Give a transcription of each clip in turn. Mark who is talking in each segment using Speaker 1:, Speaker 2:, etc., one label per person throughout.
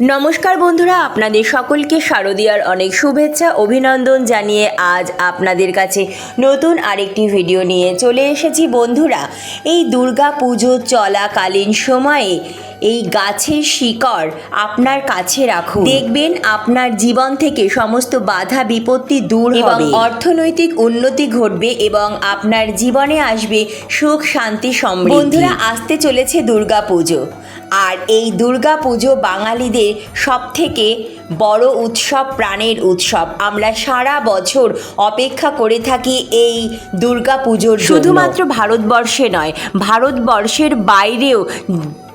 Speaker 1: নমস্কার বন্ধুরা আপনাদের সকলকে শারদীয়ার অনেক শুভেচ্ছা অভিনন্দন জানিয়ে আজ আপনাদের কাছে নতুন আরেকটি ভিডিও নিয়ে চলে এসেছি। বন্ধুরা এই দুর্গা পুজো চলাকালীন সময়ে এই গাছের শিকড় আপনার কাছে রাখুন। দেখবেন আপনার জীবন থেকে সমস্ত বাধা বিপত্তি দূর হবে। অর্থনৈতিক উন্নতি ঘটবে এবং আপনার জীবনে আসবে সুখ শান্তি সমৃদ্ধি। বন্ধুরা আসতে চলেছে দুর্গা পুজো। আর এই দুর্গা পুজো বাঙালিদের সবথেকে বড় উৎসব, প্রাণের উৎসব। আমরা সারা বছর অপেক্ষা করে থাকি এই দুর্গা পুজোর শুধুমাত্র ভারতবর্ষে নয়, ভারতবর্ষের বাইরেও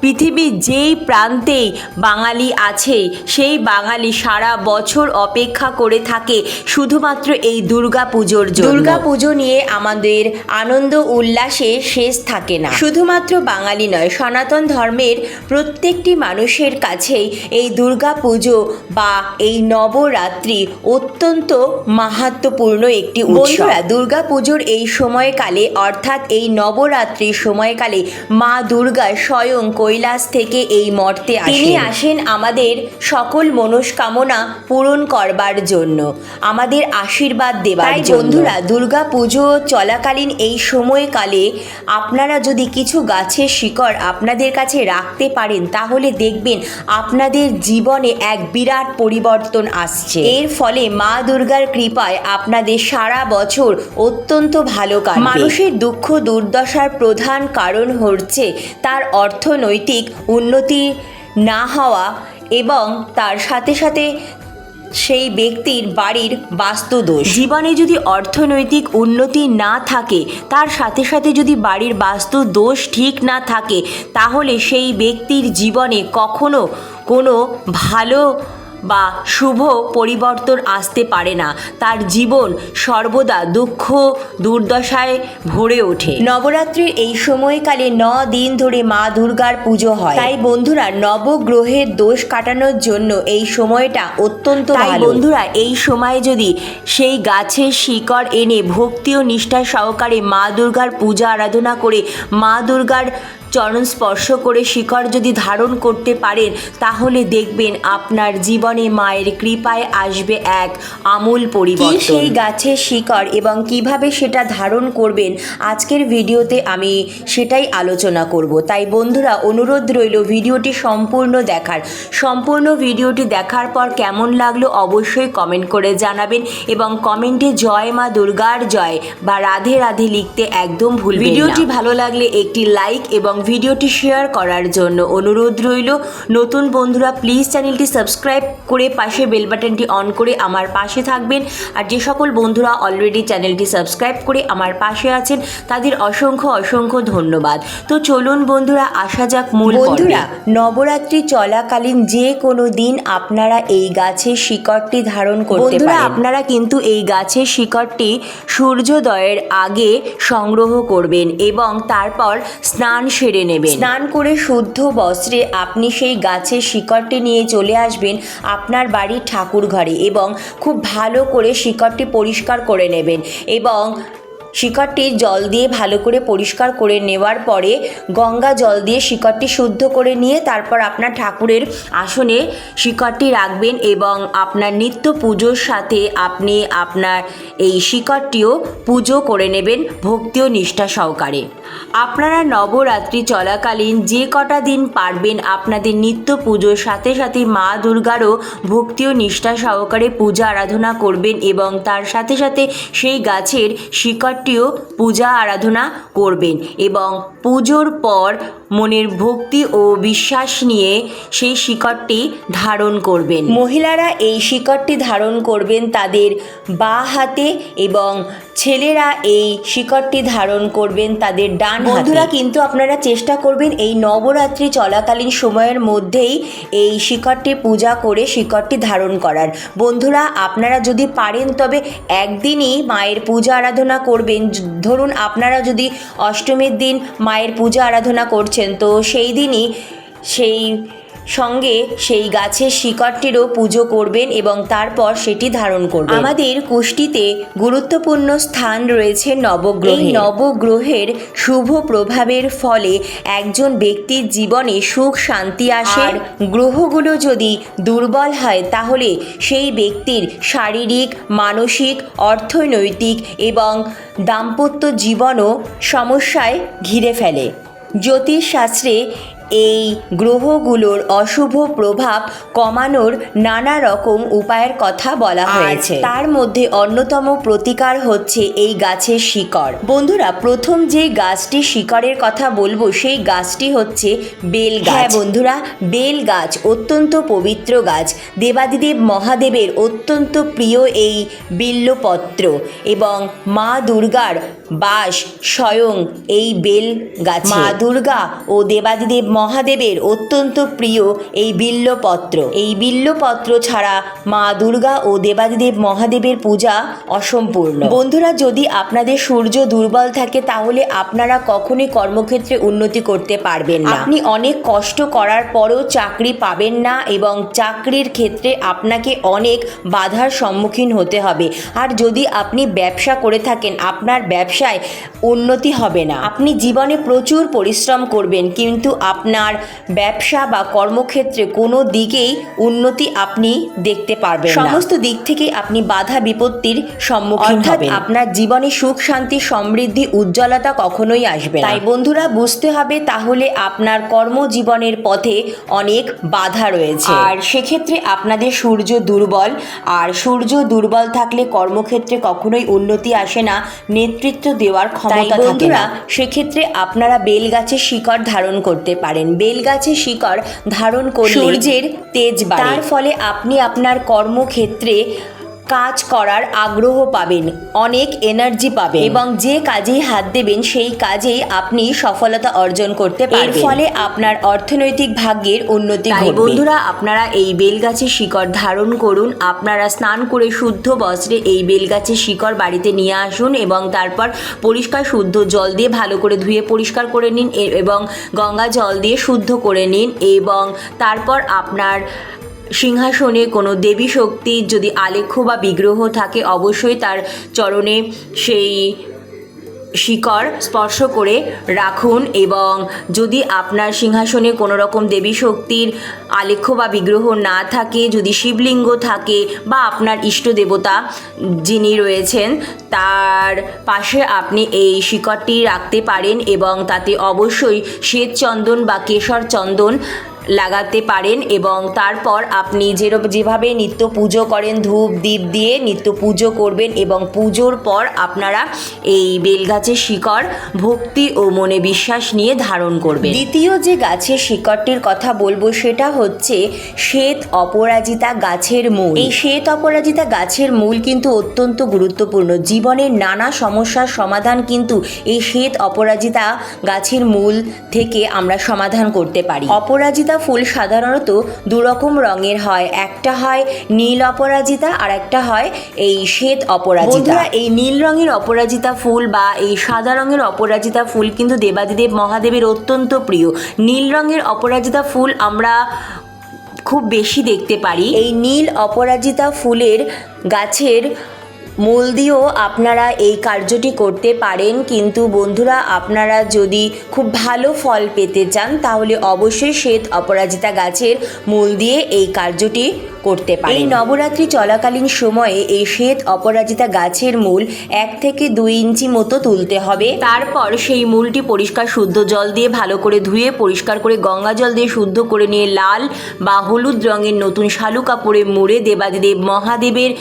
Speaker 1: পৃথিবীর যেই প্রান্তেই বাঙালি আছে সেই বাঙালি সারা বছর অপেক্ষা করে থাকে শুধুমাত্র এই দুর্গা পুজোর জন্য। দুর্গা পুজো নিয়ে আমাদের আনন্দ উল্লাসে শেষ থাকে না। শুধুমাত্র বাঙালি নয় সনাতন ধর্মের প্রত্যেকটি মানুষের কাছেই এই দুর্গা পুজো বা এই নবরাত্রি অত্যন্ত মাহাত্মপূর্ণ একটি বন্ধুরা দুর্গা পুজোর এই সময়কালে অর্থাৎ এই নবরাত্রির সময়কালে মা দুর্গা স্বয়ং কৈলাস থেকে এই মর্তে আসেন। তিনি আসেন আমাদের সকল মনস্কামনা পূরণ করবার জন্য আমাদের আশীর্বাদ দেবার বন্ধুরা দুর্গা পুজো চলাকালীন এই সময়কালে আপনারা যদি কিছু গাছের শিকড় আপনাদের কাছে রাখতে পারেন তাহলে দেখবেন আপনাদের জীবনে এক বিরাট পরিবর্তন আসছে। এর ফলে মা দুর্গার কৃপায় আপনাদের সারা বছর অত্যন্ত ভালো কাজ মানুষের দুঃখ দুর্দশার প্রধান কারণ হচ্ছে তার অর্থনৈতিক উন্নতি না হওয়া এবং তার সাথে সাথে সেই ব্যক্তির বাড়ির বাস্তুদোষ। জীবনে যদি অর্থনৈতিক উন্নতি না থাকে, তার সাথে সাথে যদি বাড়ির বাস্তু দোষ ঠিক না থাকে, তাহলে সেই ব্যক্তির জীবনে কখনো কোনো ভালো বা শুভ পরিবর্তন আসতে পারে না। তার জীবন সর্বদা দুঃখ দুর্দশায় ভরে ওঠে। নবরাত্রির এই সময়কালে ন দিন ধরে মা দুর্গার পুজো হয়। তাই বন্ধুরা নবগ্রহের দোষ কাটানোর জন্য এই সময়টা অত্যন্ত তাই বন্ধুরা এই সময়ে যদি সেই গাছের শিকড় এনে ভক্তি ও নিষ্ঠা সহকারে মা দুর্গার পূজা আরাধনা করে মা দুর্গার চরণ স্পর্শ করে শিকড় যদি ধারণ করতে পারেন তাহলে দেখবেন আপনার জীবনে মায়ের কৃপায় আসবে এক আমূল পরিবর্তন। সেই গাছের শিকড় এবং কীভাবে সেটা ধারণ করবেন আজকের ভিডিওতে আমি সেটাই আলোচনা করব। তাই বন্ধুরা অনুরোধ রইল ভিডিওটি সম্পূর্ণ দেখার। সম্পূর্ণ ভিডিওটি দেখার পর কেমন লাগল অবশ্যই কমেন্ট করে জানাবেন এবং কমেন্টে জয় মা দুর্গার জয় বা রাধে রাধে লিখতে একদম ভুল ভিডিওটি ভালো লাগলে একটি লাইক এবং ভিডিওটি শেয়ার করার জন্য অনুরোধ রইল। নতুন বন্ধুরা প্লিজ চ্যানেলটি সাবস্ক্রাইব করে পাশে বেল বাটনটি অন করে আমার পাশে থাকবেন। আর যে সকল বন্ধুরা অলরেডি চ্যানেলটি সাবস্ক্রাইব করে আমার পাশে আছেন তাদের অসংখ্য অসংখ্য ধন্যবাদ। তো চলুন বন্ধুরা আসা যাক মূল বন্ধুরা নবরাত্রি চলাকালীন যে কোনো দিন আপনারা এই গাছের শিকড়টি ধারণ করতে পারেন। আপনারা কিন্তু এই গাছের শিকড়টি সূর্যোদয়ের আগে সংগ্রহ করবেন এবং তারপর স্নান সেরে নেবেন। স্নান করে শুদ্ধ বস্ত্রে আপনি সেই গাছের শিকড়টি নিয়ে চলে আসবেন আপনার বাড়ির ঠাকুর ঘরে এবং খুব ভালো করে শিকড়টি পরিষ্কার করে নেবেন এবং শিকড়টি জল দিয়ে ভালো করে পরিষ্কার করে নেওয়ার পরে গঙ্গা জল দিয়ে শিকড়টি শুদ্ধ করে নিয়ে তারপর আপনার ঠাকুরের আসনে শিকড়টি রাখবেন এবং আপনার নিত্য পুজোর সাথে আপনি আপনার এই শিকড়টিও পুজো করে নেবেন ভক্তি ও নিষ্ঠা সহকারে। আপনারা নবরাত্রি চলাকালীন যে কটা দিন পারবেন আপনাদের নিত্য পুজোর সাথে সাথে মা দুর্গারও ভক্তি ও নিষ্ঠা সহকারে পূজা আরাধনা করবেন এবং তার সাথে সাথে সেই গাছের শিকড়টিও পূজা আরাধনা করবেন এবং পুজোর পর মনের ভক্তি ও বিশ্বাস নিয়ে সেই শিকড়টি ধারণ করবেন। মহিলারা এই শিকড়টি ধারণ করবেন তাদের বা হাতে এবং ছেলেরা এই শিকড়টি ধারণ করবেন তাদের ডান বন্ধুরা কিন্তু আপনারা চেষ্টা করবেন এই নবরাত্রি চলাকালীন সময়ের মধ্যেই এই শিকড়টি পূজা করে শিকড়টি ধারণ করার। বন্ধুরা আপনারা যদি পারেন তবে একদিনই মায়ের পূজা আরাধনা করবেন। ধরুন আপনারা যদি অষ্টমীর দিন মায়ের পূজা আরাধনা করছেন তো সেই দিনই সেই সঙ্গে সেই গাছের শিকড়টিরও পুজো করবেন এবং তারপর সেটি ধারণ করবেন। আমাদের কুষ্টিতে গুরুত্বপূর্ণ স্থান রয়েছে নবগ্রহ। এই নবগ্রহের শুভ প্রভাবের ফলে একজন ব্যক্তির জীবনে সুখ শান্তি আসে। আর গ্রহগুলো যদি দুর্বল হয় তাহলে সেই ব্যক্তির শারীরিক মানসিক অর্থনৈতিক এবং দাম্পত্য জীবনও সমস্যায় ঘিরে ফেলে। জ্যোতিষশাস্ত্রে এই গ্রহগুলোর অশুভ প্রভাব কমানোর নানা রকম উপায়ের কথা বলা হয়েছে। তার মধ্যে অন্যতম প্রতিকার হচ্ছে এই গাছের শিকড়। বন্ধুরা প্রথম যে গাছটি শিকড়ের কথা বলব সেই গাছটি হচ্ছে বেল গাছ। হ্যাঁ বন্ধুরা বেল গাছ অত্যন্ত পবিত্র গাছ। দেবাদিদেব মহাদেবের অত্যন্ত প্রিয় এই বিল্লপত্র এবং মা দুর্গার বাস স্বয়ং এই বেল গাছ। মা দুর্গা ও দেবাদিদেব মহাদেবের অত্যন্ত প্রিয় এই বিল্লপত্র। এই বিল্লপত্র ছাড়া মা দুর্গা ও দেবাদিদেব মহাদেবের পূজা অসম্পূর্ণ। বন্ধুরা, যদি আপনাদের সূর্য দুর্বল থাকে, তাহলে আপনারা কখনোই কর্মক্ষেত্রে উন্নতি করতে পারবেন না। আপনি অনেক কষ্ট করার পরেও চাকরি পাবেন না এবং চাকরির ক্ষেত্রে আপনাকে অনেক বাধার সম্মুখীন হতে হবে। আর যদি আপনি ব্যবসা করে থাকেন, আপনার ব্যবসায় উন্নতি হবে না। আপনি জীবনে প্রচুর পরিশ্রম করবেন, কিন্তু আপনার ব্যবসা বা কর্মক্ষেত্রে কোনো দিকেই উন্নতি আপনি দেখতে পারবেন সমস্ত দিক থেকে আপনি বাধা বিপত্তির সম্মুখীন হবেন। আপনার জীবনে সুখ শান্তি সমৃদ্ধি উজ্জ্বলতা কখনোই আসবে তাই বন্ধুরা বুঝতে হবে তাহলে আপনার কর্মজীবনের পথে অনেক বাধা রয়েছে। আর সেক্ষেত্রে আপনাদের সূর্য দুর্বল আর সূর্য দুর্বল থাকলে কর্মক্ষেত্রে কখনোই উন্নতি আসে না নেতৃত্ব দেওয়ার ক্ষমতা থাকে না। সেক্ষেত্রে আপনারা বেল গাছের শিকড় ধারণ করতে পারেন। বেল গাছের শিকড় ধারণ করলে সূর্যের তেজ বাড়ে। তার ফলে আপনি আপনার কর্মক্ষেত্রে কাজ করার আগ্রহ পাবেন অনেক এনার্জি পাবেন এবং যে কাজেই হাত দেবেন সেই কাজেই আপনি সফলতা অর্জন করতে পারবেন। এর ফলে আপনার অর্থনৈতিক ভাগ্যের উন্নতি ঘটবে। বন্ধুরা আপনারা এই বেলগাছের শিকড় ধারণ করুন আপনারা স্নান করে শুদ্ধ বস্ত্রে এই বেলগাছের শিকড় বাড়িতে নিয়ে আসুন এবং তারপর পরিষ্কার শুদ্ধ জল দিয়ে ভালো করে ধুয়ে পরিষ্কার করে নিন এবং গঙ্গা জল দিয়ে শুদ্ধ করে নিন এবং তারপর আপনার সিংহাসনে কোনো দেবী শক্তির যদি আলেখ্য বা বিগ্রহ থাকে, অবশ্যই তার চরণে সেই শিকড় স্পর্শ করে রাখুন এবং যদি আপনার সিংহাসনে কোনো রকম দেবী শক্তির আলেখ্য বা বিগ্রহ না থাকে, যদি শিবলিঙ্গ থাকে বা আপনার ইষ্ট দেবতা যিনি রয়েছেন, তার পাশে আপনি এই শিকড়টি রাখতে পারেন এবং তাতে অবশ্যই শ্বেত চন্দন বা কেশর চন্দন লাগাতে পারেন এবং তারপর আপনি যেরকম যেভাবে নিত্য পুজো করেন, ধূপ দ্বীপ দিয়ে নিত্য পুজো করবেন এবং পুজোর পর আপনারা এই বেলগাছের শিকড় ভক্তি ও মনে বিশ্বাস নিয়ে ধারণ করবেন। দ্বিতীয় যে গাছের শিকড়টির কথা বলব সেটা হচ্ছে শ্বেত অপরাজিতা গাছের মূল। এই শ্বেত অপরাজিতা গাছের মূল কিন্তু অত্যন্ত গুরুত্বপূর্ণ। জীবনের নানা সমস্যার সমাধান কিন্তু এই শ্বেত অপরাজিতা গাছের মূল থেকে আমরা সমাধান করতে পারি। অপরাজিতা ফুল সাধারণত দুরকম রঙের হয়। একটা হয় নীল অপরাজিতা আর একটা হয় এই শ্বেত অপরাজিতা। এই নীল রঙের অপরাজিতা ফুল বা এই সাদা রঙের অপরাজিতা ফুল কিন্তু দেবাদিদেব মহাদেবের অত্যন্ত প্রিয়। নীল রঙের অপরাজিতা ফুল আমরা খুব বেশি দেখতে পারি। এই নীল অপরাজিতা ফুলের গাছের মূল দিয়েও আপনারা এই কার্যটি করতে পারেন, কিন্তু বন্ধুরা আপনারা যদি খুব ভালো ফল পেতে চান, তাহলে অবশ্যই শ্বেত অপরাজিতা গাছের মূল দিয়ে এই কার্যটি করতে পারেন। এই নবরাত্রি চলাকালীন সময়ে এই শ্বেত অপরাজিতা গাছের মূল এক থেকে দুই ইঞ্চি মতো তুলতে হবে। তারপর সেই মূলটি পরিষ্কার শুদ্ধ জল দিয়ে ভালো করে ধুয়ে, পরিষ্কার করে গঙ্গা জল দিয়ে শুদ্ধ করে নিয়ে লাল বা হলুদ রঙের নতুন শালু কাপড়ে মুড়ে দেবাদিদেব মহাদেবের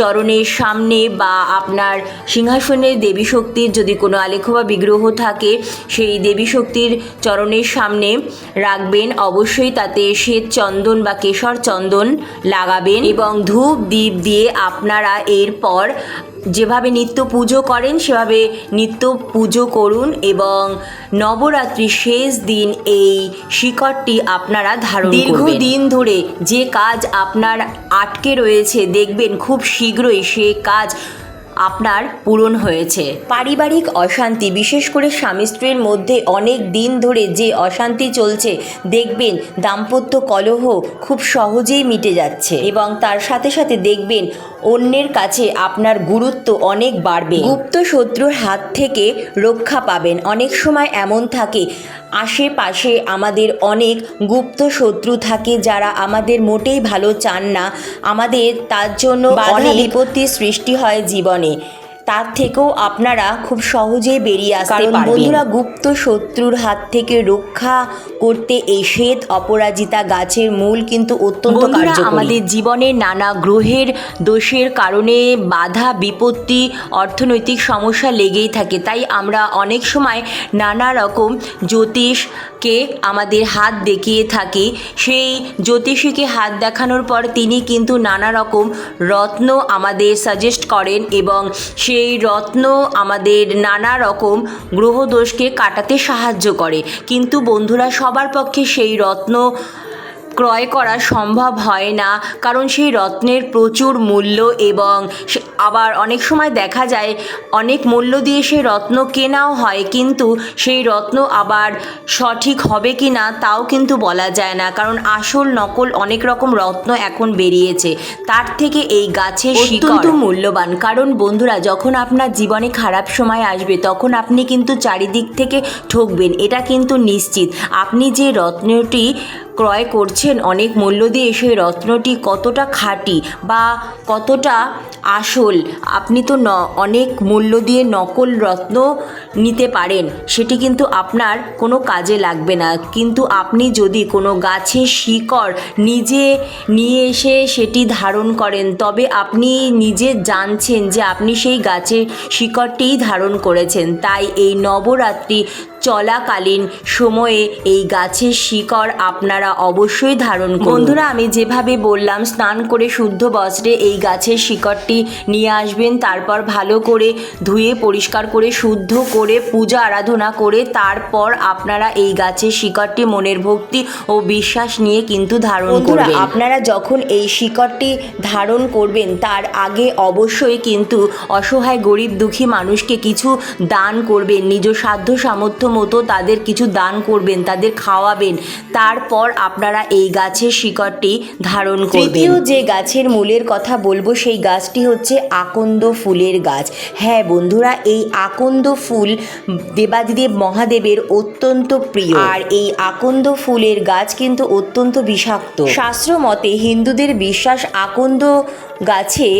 Speaker 1: চরণের সামনে বা আপনার সিংহাসনের দেবী শক্তির যদি কোনো আলেখ্য বা বিগ্রহ থাকে, সেই দেবী শক্তির চরণের সামনে রাখবেন। অবশ্যই তাতে শ্বেত চন্দন বা কেশর চন্দন লাগাবেন এবং ধূপ দ্বীপ দিয়ে আপনারা এরপর যেভাবে নিত্য পুজো করেন সেভাবে নিত্য পুজো করুন এবং নবরাত্রির শেষ দিন এই শিকড়টি আপনারা ধারণ দীর্ঘদিন ধরে যে কাজ আপনার আটকে রয়েছে দেখবেন খুব শীঘ্রই সে কাজ
Speaker 2: আপনার পূরণ হয়েছে। পারিবারিক অশান্তি বিশেষ করে স্বামী স্ত্রীর মধ্যে অনেক দিন ধরে যে অশান্তি চলছে দেখবেন দাম্পত্য কলহ খুব সহজেই মিটে যাচ্ছে এবং তার সাথে সাথে দেখবেন অন্যের কাছে আপনার গুরুত্ব অনেক বাড়বে। গুপ্ত শত্রুর হাত থেকে রক্ষা পাবেন। অনেক সময় এমন থাকে আশেপাশে আমাদের অনেক গুপ্ত শত্রু থাকে যারা আমাদের মোটেই ভালো চান না। আমাদের তার জন্য অনেক বিপত্তির সৃষ্টি হয় জীবনে। money. তার থেকেও আপনারা খুব সহজেই বেরিয়ে আসতে পারবেন।
Speaker 1: বন্ধুরা,
Speaker 2: গুপ্ত শত্রুর হাত থেকে রক্ষা করতে এই শ্বেত অপরাজিতা গাছের মূল কিন্তু অত্যন্ত কার্যকরী।
Speaker 1: আমাদের জীবনে নানা গ্রহের দোষের কারণে বাধা বিপত্তি অর্থনৈতিক সমস্যা লেগেই থাকে। তাই আমরা অনেক সময় নানা রকম জ্যোতিষকে আমাদের হাত দেখিয়ে থাকি। সেই জ্যোতিষীকে হাত দেখানোর পর তিনি কিন্তু নানা রকম রত্ন আমাদের সাজেস্ট করেন এবং সেই রত্ন আমাদের নানা রকম গ্রহদোষকে কাটাতে সাহায্য করে। কিন্তু বন্ধুরা, সবার পক্ষে সেই রত্ন ক্রয় করা সম্ভব হয় না কারণ সেই রত্নের প্রচুর মূল্য এবং সে- আবার অনেক সময় দেখা যায় অনেক মূল্য দিয়ে সেই রত্ন কেনাও হয় কিন্তু সেই রত্ন আবার সঠিক হবে কি না তাও কিন্তু বলা যায় না কারণ আসল নকল অনেক রকম রত্ন এখন বেরিয়েছে। তার থেকে এই গাছের
Speaker 2: অত্যন্ত
Speaker 1: মূল্যবান। কারণ বন্ধুরা যখন আপনার জীবনে খারাপ সময় আসবে তখন আপনি কিন্তু চারিদিক থেকে ঠকবেন এটা কিন্তু নিশ্চিত। আপনি যে রত্নটি ক্রয় করছেন অনেক মূল্য দিয়ে সেই রত্নটি কতটা খাঁটি বা কতটা আসল? আপনি তো ন, অনেক মূল্য দিয়ে নকল রত্ন নিতে পারেন, সেটি কিন্তু আপনার কোনো কাজে লাগবে না। কিন্তু আপনি যদি কোনো গাছের শিকড় নিজে নিয়ে এসে সেটি ধারণ করেন, তবে আপনি নিজে জানছেন যে আপনি সেই গাছের শিকড়টিই ধারণ করেছেন। তাই এই নবরাত্রি চলাকালীন সময়ে এই গাছের শিকড় আপনারা অবশ্যই ধারণ করুন। বন্ধুরা আমি যেভাবে বললাম স্নান করে শুদ্ধ বস্ত্রে এই গাছের শিকড়টি নিয়ে আসবেন তারপর ভালো করে ধুয়ে পরিষ্কার করে শুদ্ধ করে পূজা আরাধনা করে তারপর আপনারা এই গাছের শিকড়টি মনের ভক্তি ও বিশ্বাস নিয়ে কিন্তু ধারণ করবেন।
Speaker 2: আপনারা যখন এই শিকড়টি ধারণ করবেন তার আগে অবশ্যই কিন্তু অসহায় গরিব দুঃখী মানুষকে কিছু দান করবেন। নিজ সাধ্য সামর্থ্য মতো তাদের কিছু দান করবেন, তাদের খাওয়াবেন। তারপর আপনারা এই গাছের শিকড়টি ধারণ করবেন। তৃতীয় যে গাছের মূলের কথা বলব, সেই গাছটি হচ্ছে আকন্দ ফুলের গাছ। হ্যাঁ বন্ধুরা, এই আকন্দ ফুল দেবাদিদেব মহাদেবের অত্যন্ত প্রিয়। আর এই আকন্দ ফুলের গাছ কিন্তু অত্যন্ত বিষাক্ত। শাস্ত্র মতে হিন্দুদের বিশ্বাস আকন্দ গাছে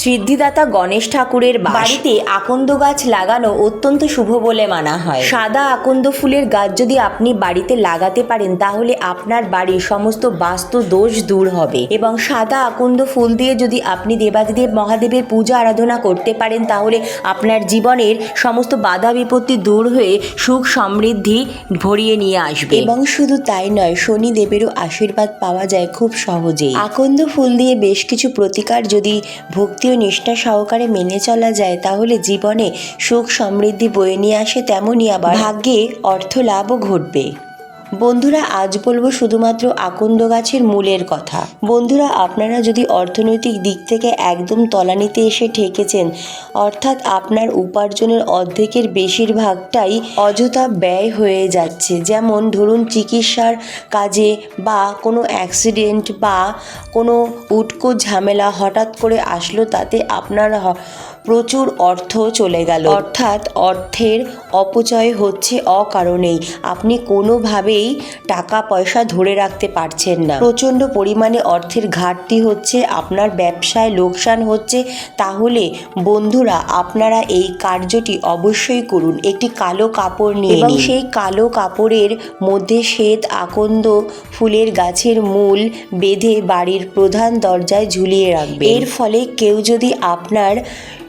Speaker 2: সিদ্ধিদাতা গণেশ ঠাকুরের বাড়িতে আকন্দ গাছ লাগানো অত্যন্ত শুভ বলে মানা হয়। সাদা আকন্দ ফুলের গাছ যদি আপনি বাড়িতে লাগাতে পারেন তাহলে আপনার বাড়ির সমস্ত বাস্তু দোষ দূর হবে। এবং সাদা আকন্দ ফুল দিয়ে যদি আপনি দেবাদিদেব মহাদেবের পূজা আরাধনা করতে পারেন তাহলে আপনার জীবনের সমস্ত বাধা বিপত্তি দূর হয়ে সুখ সমৃদ্ধি ভরিয়ে নিয়ে আসবে। এবং শুধু তাই নয় শনি দেবেরও আশীর্বাদ পাওয়া যায় খুব সহজেই। আকন্দ ফুল দিয়ে বেশ কিছু প্রতিকার যদি ভক্তি ও নিষ্ঠা সহকারে মেনে চলা যায়, তাহলে জীবনে সুখ সমৃদ্ধি বয়ে নিয়ে আসে তেমনই আবার। ভাগ্যে অর্থ লাভও ঘটবে। বন্ধুরা, আজ বলব শুধুমাত্র আকন্দ গাছের মূলের কথা। বন্ধুরা, আপনারা যদি অর্থনৈতিক দিক থেকে একদম তলানিতে এসে ঠেকেছেন, অর্থাৎ আপনার উপার্জনের অর্ধেকের বেশিরভাগটাই অযথা ব্যয় হয়ে যাচ্ছে। যেমন ধরুন, চিকিৎসার কাজে বা কোনো অ্যাক্সিডেন্ট বা কোনো উটকো ঝামেলা হঠাৎ করে আসলো, তাতে আপনার প্রচুর অর্থ চলে গেল। অর্থাৎ অর্থের অপচয় হচ্ছে অকারণেই। আপনি কোনোভাবেই টাকা পয়সা ধরে রাখতে পারছেন না। প্রচণ্ড পরিমাণে অর্থের ঘাটতি হচ্ছে আপনার ব্যবসায় লোকসান হচ্ছে। তাহলে বন্ধুরা আপনারা এই কার্যটি অবশ্যই করুন। একটি কালো কাপড় নিয়ে এবং সেই কালো কাপড়ের মধ্যে শ্বেত আকন্দ ফুলের গাছের মূল বেঁধে বাড়ির প্রধান দরজায় ঝুলিয়ে রাখবে এর ফলে কেউ যদি আপনার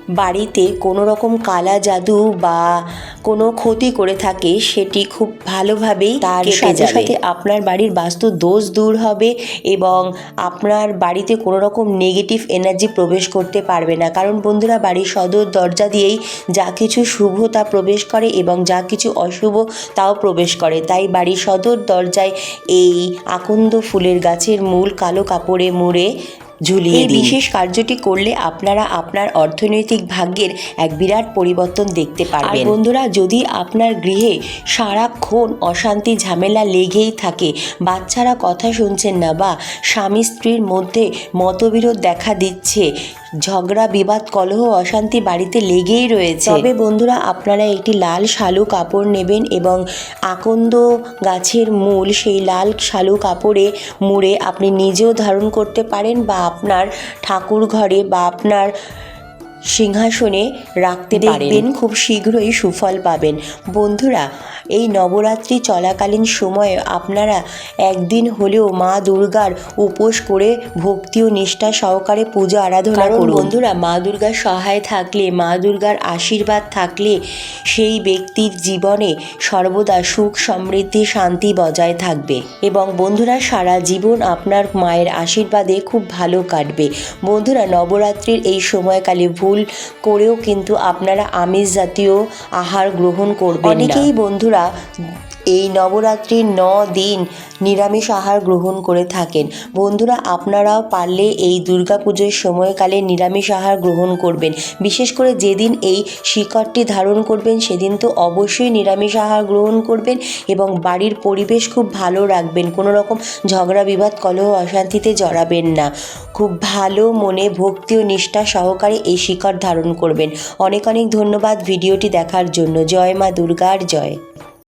Speaker 2: বাড়িতে কোনো রকম কালা জাদু বা কোনো ক্ষতি করে থাকে সেটি খুব ভালোভাবেই তার সাথে সাথে আপনার বাড়ির বাস্তু দোষ দূর হবে এবং আপনার বাড়িতে কোনো রকম নেগেটিভ এনার্জি প্রবেশ করতে পারবে না। কারণ বন্ধুরা বাড়ির সদর দরজা দিয়েই যা কিছু শুভ তা প্রবেশ করে এবং যা কিছু অশুভ তাও প্রবেশ করে। তাই বাড়ির সদর দরজায় এই আকন্দ ফুলের গাছের মূল কালো কাপড়ে মুড়ে
Speaker 3: ঝুলিয়ে
Speaker 2: এই বিশেষ কার্যটি করলে আপনারা আপনার অর্থনৈতিক ভাগ্যের এক বিরাট পরিবর্তন দেখতে পারবেন। আর বন্ধুরা যদি আপনার গৃহে সারাক্ষণ অশান্তি ঝামেলা লেগেই থাকে বাচ্চারা কথা শুনছেন না বা স্বামী স্ত্রীর মধ্যে মতবিরোধ দেখা দিচ্ছে ঝগড়া, বিবাদ, কলহ, অশান্তি বাড়িতে লেগেই রয়েছে। তবে বন্ধুরা, আপনারা একটি লাল শালু কাপড় নেবেন এবং আকন্দ গাছের মূল সেই লাল শালু কাপড়ে মুড়ে আপনি নিজেও ধারণ করতে পারেন বা আপনার ঠাকুর ঘরে বা আপনার সিংহাসনে রাখতে দেখবেন খুব শীঘ্রই সুফল পাবেন। বন্ধুরা এই নবরাত্রি চলাকালীন সময়ে আপনারা একদিন হলেও মা দুর্গার উপোস করে ভক্তি ও নিষ্ঠা সহকারে পূজা আরাধনা করুন। বন্ধুরা মা দুর্গার সহায় থাকলে মা দুর্গার আশীর্বাদ থাকলে সেই ব্যক্তির জীবনে সর্বদা সুখ সমৃদ্ধি শান্তি বজায় থাকবে। এবং বন্ধুরা সারা জীবন আপনার মায়ের আশীর্বাদে খুব ভালো কাটবে। বন্ধুরা নবরাত্রির এই সময়কালে ভুল করেও কিন্তু আপনারা আমিষ জাতীয় আহার গ্রহণ করবেন অনেকেই বন্ধুরা এই নবরাত্রির ন দিন নিরামিষ আহার গ্রহণ করে থাকেন। বন্ধুরা, আপনারাও পারলে এই দুর্গাপুজোর সময়কালে নিরামিষ আহার গ্রহণ করবেন। বিশেষ করে যেদিন এই শিকড়টি ধারণ করবেন, সেদিন তো অবশ্যই নিরামিষ আহার গ্রহণ করবেন এবং বাড়ির পরিবেশ খুব ভালো রাখবেন। কোনো রকম ঝগড়া, বিবাদ, কলহ, অশান্তিতে জড়াবেন না। খুব ভালো মনে, ভক্তি ও নিষ্ঠা সহকারে এই শিকড় ধারণ করবেন। অনেক অনেক ধন্যবাদ ভিডিওটি দেখার জন্য। জয় মা দুর্গার জয়।